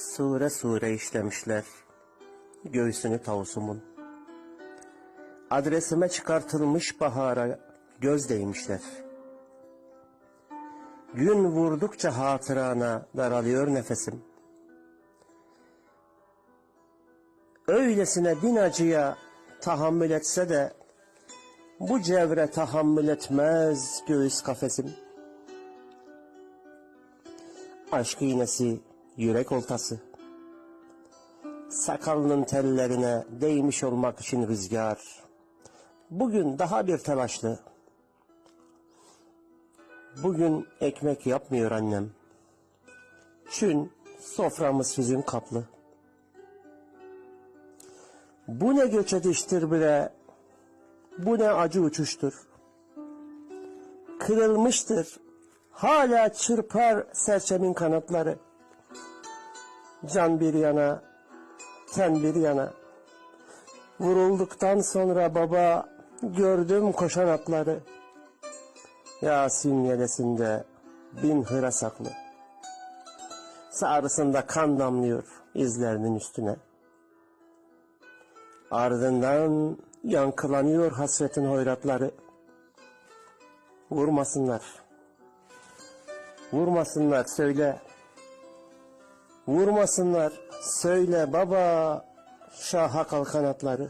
Sure sure işlemişler göğsünü tavusumun. Adresime çıkartılmış bahara göz değmişler. Gün vurdukça hatırana daralıyor nefesim. Öylesine bin acıya tahammül etse de bu cevre tahammül etmez göğüs kafesim. Aşk iğnesi, yürek oltası. Sakalının tellerine değmiş olmak için rüzgar. Bugün daha bir telaşlı. Bugün ekmek yapmıyor annem. Çün soframız hüzün kaplı. Bu ne göç ediştir bile, bu ne acı uçuştur. Kırılmıştır, hala çırpar serçemin kanatları. Can bir yana, ten bir yana. Vurulduktan sonra baba gördüm koşan atları. Yasin yelesinde bin hıra saklı. Sağrısında kan damlıyor izlerinin üstüne. Ardından yankılanıyor hasretin hoyratları. Vurmasınlar. Vurmasınlar söyle. Vurmasınlar söyle baba şaha kalkan atları.